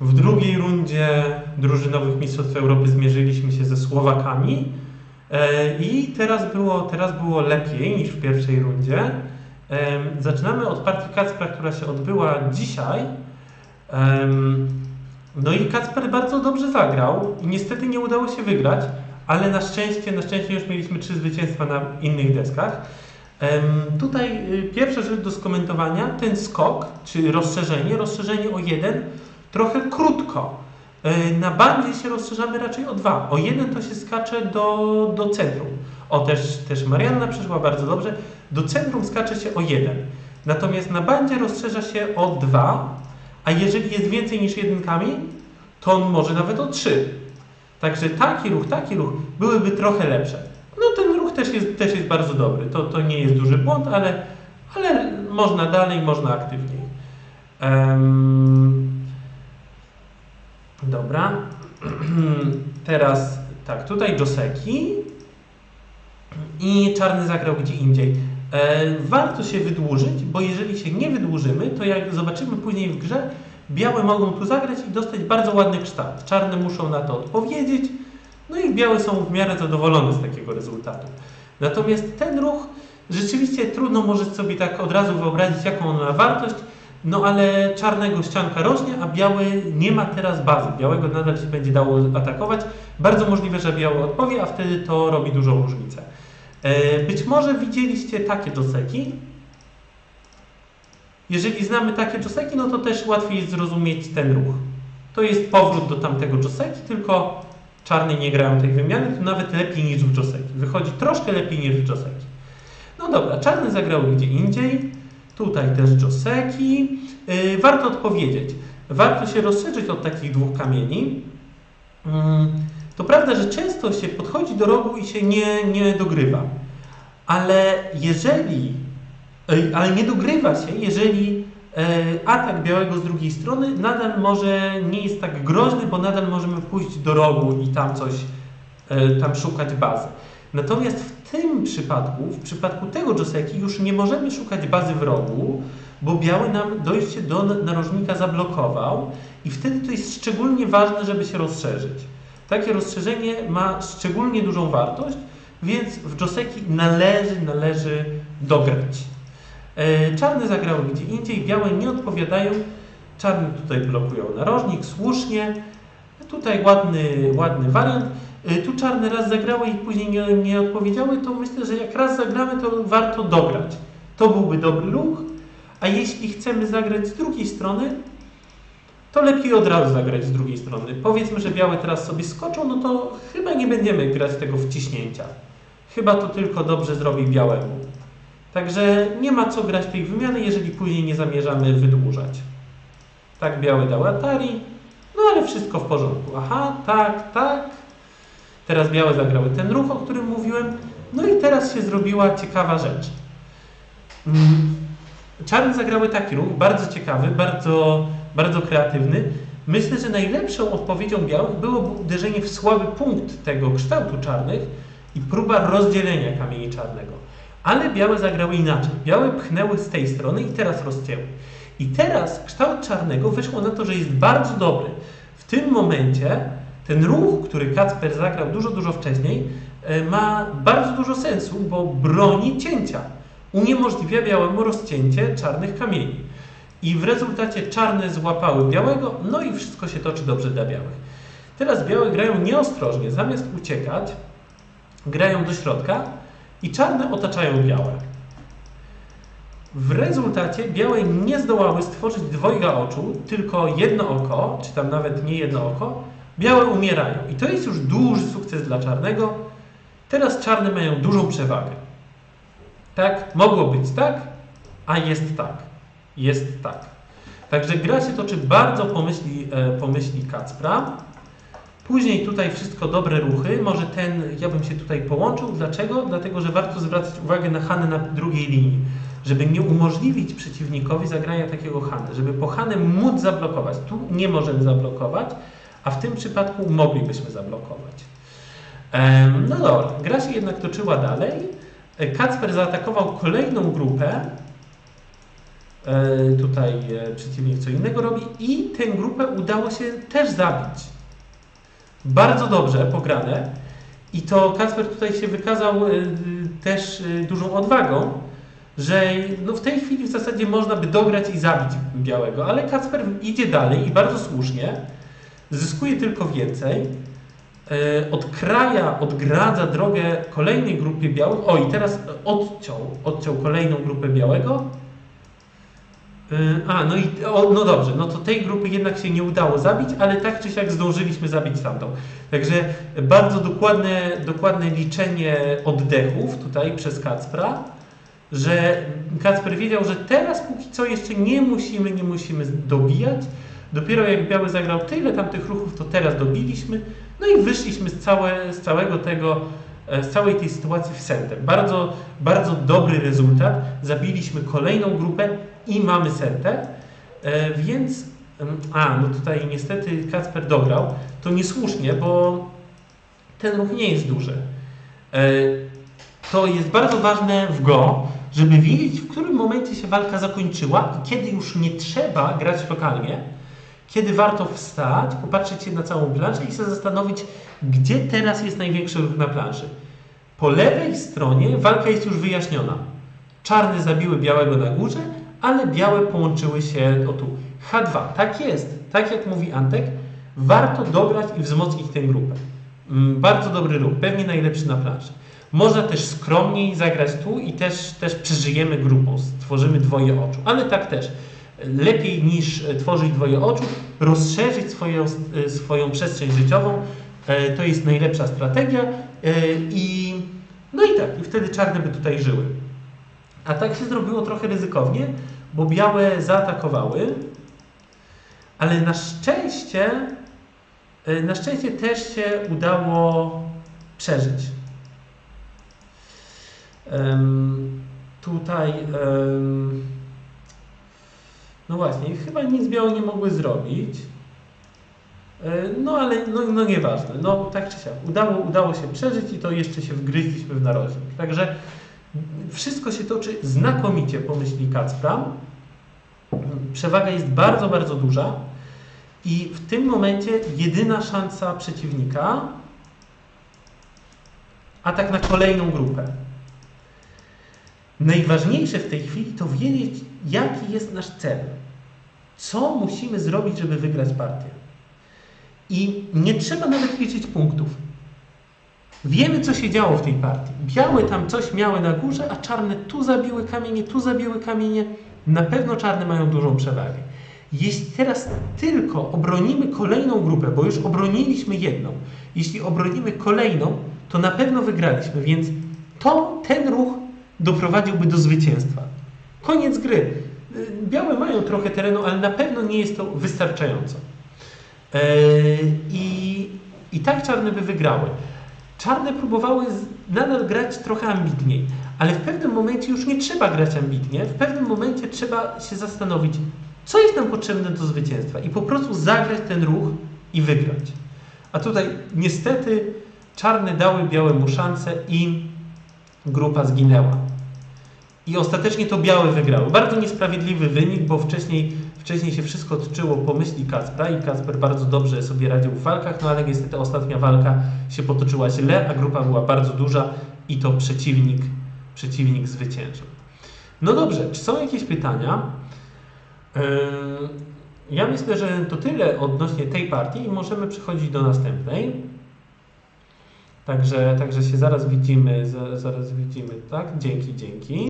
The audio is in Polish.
W drugiej rundzie drużynowych Mistrzostw Europy zmierzyliśmy się ze Słowakami e, i teraz było, teraz było lepiej niż w pierwszej rundzie. Em, Zaczynamy od partii Kacpra, która się odbyła dzisiaj. Em, No i Kacper bardzo dobrze zagrał i niestety nie udało się wygrać, ale na szczęście, na szczęście już mieliśmy trzy zwycięstwa na innych deskach. Tutaj pierwsza rzecz do skomentowania, ten skok, czy rozszerzenie, rozszerzenie o jeden, trochę krótko. Y, Na bandzie się rozszerzamy raczej o dwa. O jeden to się skacze do, do centrum. O, też, też Marianna przeszła bardzo dobrze. Do centrum skacze się o jeden. Natomiast na bandzie rozszerza się o dwa, a jeżeli jest więcej niż jedynkami, to on może nawet o trzy. Także taki ruch, taki ruch byłyby trochę lepsze. No ten ruch też jest, też jest bardzo dobry. To, to nie jest duży błąd, ale, ale można dalej, można aktywniej. Em, dobra. Teraz tak, tutaj Joseki i czarny zagrał gdzie indziej. E, warto się wydłużyć, bo jeżeli się nie wydłużymy, to jak zobaczymy później w grze, białe mogą tu zagrać i dostać bardzo ładny kształt. Czarne muszą na to odpowiedzieć, no i białe są w miarę zadowolone z takiego rezultatu. Natomiast ten ruch rzeczywiście trudno może sobie tak od razu wyobrazić, jaką on ma wartość, no ale czarnego ścianka rośnie, a biały nie ma teraz bazy. Białego nadal się będzie dało atakować. Bardzo możliwe, że biały odpowie, a wtedy to robi dużą różnicę. E, Być może widzieliście takie joseki. Jeżeli znamy takie joseki, no to też łatwiej jest zrozumieć ten ruch. To jest powrót do tamtego joseki, tylko czarne nie grają tej wymiany, to nawet lepiej niż w joseki. Wychodzi troszkę lepiej niż w joseki. No dobra, czarne zagrały gdzie indziej. Tutaj też joseki. Yy, warto odpowiedzieć. Warto się rozszerzyć od takich dwóch kamieni. Mm, To prawda, że często się podchodzi do rogu i się nie, nie dogrywa. Ale jeżeli, ej, ale nie dogrywa się, jeżeli e, atak białego z drugiej strony nadal może nie jest tak groźny, bo nadal możemy pójść do rogu i tam coś, tam szukać bazy. Natomiast w tym przypadku, w przypadku tego Joseki już nie możemy szukać bazy w rogu, bo biały nam dojście do narożnika zablokował i wtedy to jest szczególnie ważne, żeby się rozszerzyć. Takie rozszerzenie ma szczególnie dużą wartość, więc w Joseki należy, należy dograć. E, Czarne zagrały gdzie indziej, białe nie odpowiadają. Czarne tutaj blokują narożnik, słusznie. Tutaj ładny, ładny wariant. E, Tu czarne raz zagrały i później nie, nie odpowiedziały, to myślę, że jak raz zagramy, to warto dograć. To byłby dobry ruch. A jeśli chcemy zagrać z drugiej strony, to lepiej od razu zagrać z drugiej strony. Powiedzmy, że białe teraz sobie skoczą, no to chyba nie będziemy grać tego wciśnięcia. Chyba to tylko dobrze zrobi białemu. Także nie ma co grać tej wymiany, jeżeli później nie zamierzamy wydłużać. Tak, białe dał Atari, no ale wszystko w porządku. Aha, tak, tak. Teraz białe zagrały ten ruch, o którym mówiłem. No i teraz się zrobiła ciekawa rzecz. Mm, Czarne zagrały taki ruch, bardzo ciekawy, bardzo, bardzo kreatywny. Myślę, że najlepszą odpowiedzią białych byłoby uderzenie w słaby punkt tego kształtu czarnych i próba rozdzielenia kamieni czarnego. Ale białe zagrały inaczej. Białe pchnęły z tej strony i teraz rozcięły. I teraz kształt czarnego wyszło na to, że jest bardzo dobry. W tym momencie ten ruch, który Kacper zagrał dużo, dużo wcześniej, e, ma bardzo dużo sensu, bo broni cięcia. Uniemożliwia białemu rozcięcie czarnych kamieni. I w rezultacie czarne złapały białego, no i wszystko się toczy dobrze dla białych. Teraz białe grają nieostrożnie, zamiast uciekać, grają do środka i czarne otaczają białe. W rezultacie białe nie zdołały stworzyć dwojga oczu, tylko jedno oko, czy tam nawet nie jedno oko. Białe umierają. I to jest już duży sukces dla czarnego. Teraz czarne mają dużą przewagę. Tak, mogło być tak, a jest tak. Jest tak. Także gra się toczy bardzo pomyśli, e, pomyśli Kacpra. Później tutaj wszystko dobre ruchy. Może ten, ja bym się tutaj połączył. Dlaczego? Dlatego, że warto zwracać uwagę na Hanę na drugiej linii. Żeby nie umożliwić przeciwnikowi zagrania takiego Hany. Żeby po Hanę móc zablokować. Tu nie możemy zablokować, a w tym przypadku moglibyśmy zablokować. No dobra, gra się jednak toczyła dalej. Kacper zaatakował kolejną grupę. E, Tutaj e, przeciwnik co innego robi i tę grupę udało się też zabić. Bardzo dobrze pograne. I to Kacper tutaj się wykazał e, też dużą odwagą, że no w tej chwili w zasadzie można by dograć i zabić białego, ale Kacper idzie dalej i bardzo słusznie, zyskuje tylko więcej, e, odkraja, odgradza drogę kolejnej grupie białych. O i teraz odciął, odciął kolejną grupę białego. E, A, no i o, no dobrze, no to tej grupy jednak się nie udało zabić, ale tak czy siak zdążyliśmy zabić tamtą. Także bardzo dokładne, dokładne liczenie oddechów tutaj przez Kacpra, że Kacper wiedział, że teraz póki co jeszcze nie musimy, nie musimy dobijać. Dopiero jak Biały zagrał tyle tamtych ruchów, to teraz dobiliśmy. No i wyszliśmy z, całe, z całego tego, e, z całej tej sytuacji w sentem. Bardzo, bardzo dobry rezultat. Zabiliśmy kolejną grupę i mamy sentę. E, Więc, em, a no tutaj niestety Kacper dograł. To niesłusznie, bo ten ruch nie jest duży. E, To jest bardzo ważne w Go, żeby wiedzieć, w którym momencie się walka zakończyła i kiedy już nie trzeba grać lokalnie, kiedy warto wstać, popatrzeć się na całą planszę i się zastanowić, gdzie teraz jest największy ruch na planszy. Po lewej stronie walka jest już wyjaśniona. Czarne zabiły białego na górze, ale białe połączyły się o tu. H2. Tak jest. Tak jak mówi Antek, warto dograć i wzmocnić tę grupę. Mm, Bardzo dobry ruch, pewnie najlepszy na planszy. Można też skromniej zagrać tu i też, też przeżyjemy grupą, stworzymy dwoje oczu. Ale tak też. Lepiej niż tworzyć dwoje oczu, rozszerzyć swoją, e, swoją przestrzeń życiową. E, To jest najlepsza strategia e, i no i tak, i wtedy czarne by tutaj żyły. A tak się zrobiło trochę ryzykownie, bo białe zaatakowały, ale na szczęście, na szczęście też się udało przeżyć. Em, tutaj, em, no właśnie, chyba nic białe nie mogły zrobić. E, No ale no, no nieważne, no tak czy siak. Udało, udało się przeżyć i to jeszcze się wgryźliśmy w narożnik. Także wszystko się toczy znakomicie po myśli Kacpra. Przewaga jest bardzo, bardzo duża i w tym momencie jedyna szansa przeciwnika atak na kolejną grupę. Najważniejsze w tej chwili to wiedzieć, jaki jest nasz cel. Co musimy zrobić, żeby wygrać partię. I nie trzeba nawet liczyć punktów. Wiemy, co się działo w tej partii. Białe tam coś miały na górze, a czarne tu zabiły kamienie, tu zabiły kamienie. Na pewno czarne mają dużą przewagę. Jeśli teraz tylko obronimy kolejną grupę, bo już obroniliśmy jedną, jeśli obronimy kolejną, to na pewno wygraliśmy, więc to ten ruch doprowadziłby do zwycięstwa. Koniec gry. Białe mają trochę terenu, ale na pewno nie jest to wystarczająco. Yy, I, I tak czarne by wygrały. Czarne próbowały nadal grać trochę ambitniej, ale w pewnym momencie już nie trzeba grać ambitnie. W pewnym momencie trzeba się zastanowić, co jest nam potrzebne do zwycięstwa i po prostu zagrać ten ruch i wygrać. A tutaj niestety czarne dały białemu szansę i grupa zginęła. I ostatecznie to białe wygrały. Bardzo niesprawiedliwy wynik, bo wcześniej, wcześniej się wszystko toczyło po myśli Kacpra i Kacper bardzo dobrze sobie radził w walkach, no ale niestety ostatnia walka się potoczyła źle, a grupa była bardzo duża i to przeciwnik, przeciwnik zwyciężył. No dobrze, czy są jakieś pytania? Yy, Ja myślę, że to tyle odnośnie tej partii i możemy przechodzić do następnej. Także, także się zaraz widzimy, za- zaraz widzimy, tak? Dzięki, dzięki.